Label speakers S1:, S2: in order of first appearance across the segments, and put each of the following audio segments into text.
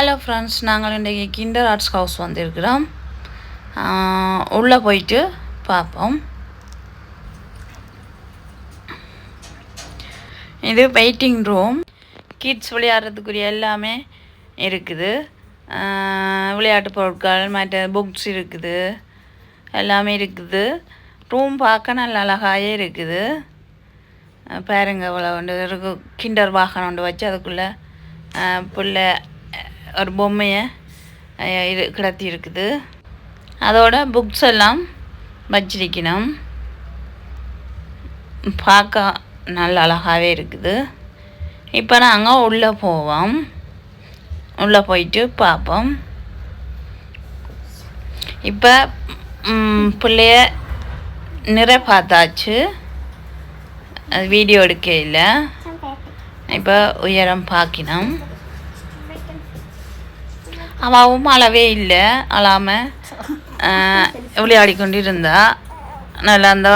S1: Hello friends நாங்கள் இன்றைக்கி kinder arts house வந்திருக்கிறோம். உள்ளே போயிட்டு பார்ப்போம். இது வெயிட்டிங் ரூம் கிட்ஸ் விளையாடுறதுக்குரிய எல்லாமே இருக்குது. விளையாட்டு பொருட்கள் மற்ற புக்ஸ் இருக்குது. எல்லாமே இருக்குது. ரூம் பார்க்க நல்ல அழகாயே இருக்குது. அஹ் இவ்வளோ ஒன்று இருக்கு. கிண்டர் வாகனம் ஒன்று வச்சு அதுக்குள்ளே பிள்ளை ஒரு பொம்மையை இது கிடத்தி இருக்குது. அதோட புக்ஸ் எல்லாம் வச்சிருக்கணும். பார்க்க நல்ல அழகாகவே இருக்குது. இப்போ நாங்கள் உள்ளே போவோம். உள்ளே போயிட்டு பார்ப்போம். இப்போ பிள்ளைய நிறை பார்த்தாச்சு. வீடியோ எடுக்க இல்லை. இப்போ உயரம் பார்க்கணும். அவாவும் அளவே இல்லை அழாமல் விளையாடி கொண்டு இருந்தா நல்லா அந்த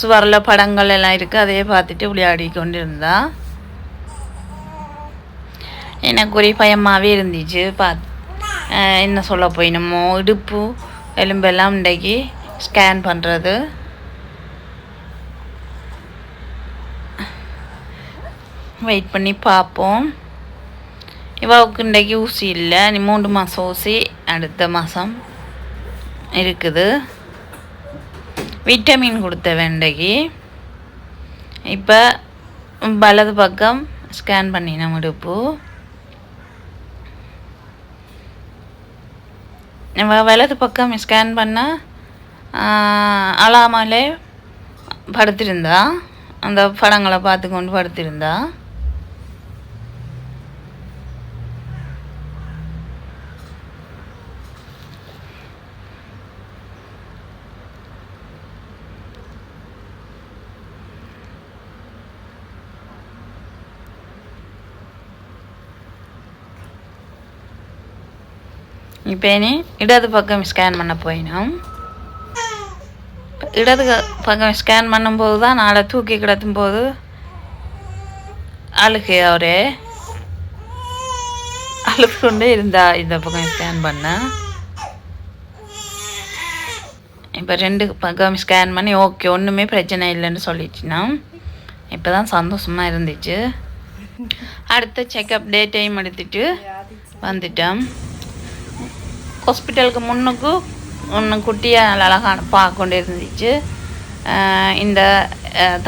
S1: சுவரில் படங்கள் எல்லாம் இருக்குது அதையே பார்த்துட்டு விளையாடி கொண்டு இருந்தா எனக்கு ஒரே பயமாகவே இருந்துச்சு பார்த்து என்ன சொல்ல போயினமோ இடுப்பு எலும்பெல்லாம் இன்றைக்கு ஸ்கேன் பண்ணுறது வெயிட் பண்ணி பார்ப்போம். இவாவுக்கு இன்றைக்கு ஊசி இல்லை. நீ மூன்று மாதம் ஊசி அடுத்த மாதம் இருக்குது. விட்டமின் கொடுத்த வெண்டைக்கு இப்போ வலது பக்கம் ஸ்கேன் பண்ணின இடுப்பு நம்ம வலது பக்கம் ஸ்கேன் பண்ணால் அழாமலே படுத்திருந்தா. அந்த படங்களை பார்த்து கொண்டு படுத்திருந்தா. இப்போ இனி இடது பக்கம் ஸ்கேன் பண்ண போயினோம். இடது பக்கம் ஸ்கேன் பண்ணும்போது தான் நாளை தூக்கி கிடத்தும் போது அழுகு அவரே. அழுக்கு கொண்டே இருந்தா இந்த பக்கம் ஸ்கேன் பண்ண. இப்போ ரெண்டு பக்கம் ஸ்கேன் பண்ணி ஓகே ஒன்றுமே பிரச்சனை இல்லைன்னு சொல்லிச்சுனா இப்போ தான் சந்தோஷமாக இருந்துச்சு. அடுத்த செக்கப் டே டைம் எடுத்துட்டு வந்துட்டோம். ஹாஸ்பிட்டலுக்கு முன்னுக்கு ஒன்று குட்டியாக நல்ல அழகான பார்க்க கொண்டு இருந்துச்சு இந்த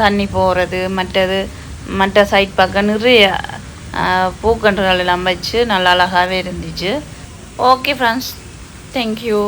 S1: தண்ணி போகிறது மற்றது மற்ற சைட் பக்கம் நிறைய பூக்கன்றுகள் எல்லாம் வச்சு நல்ல அழகாகவே இருந்துச்சு. Okay friends thank you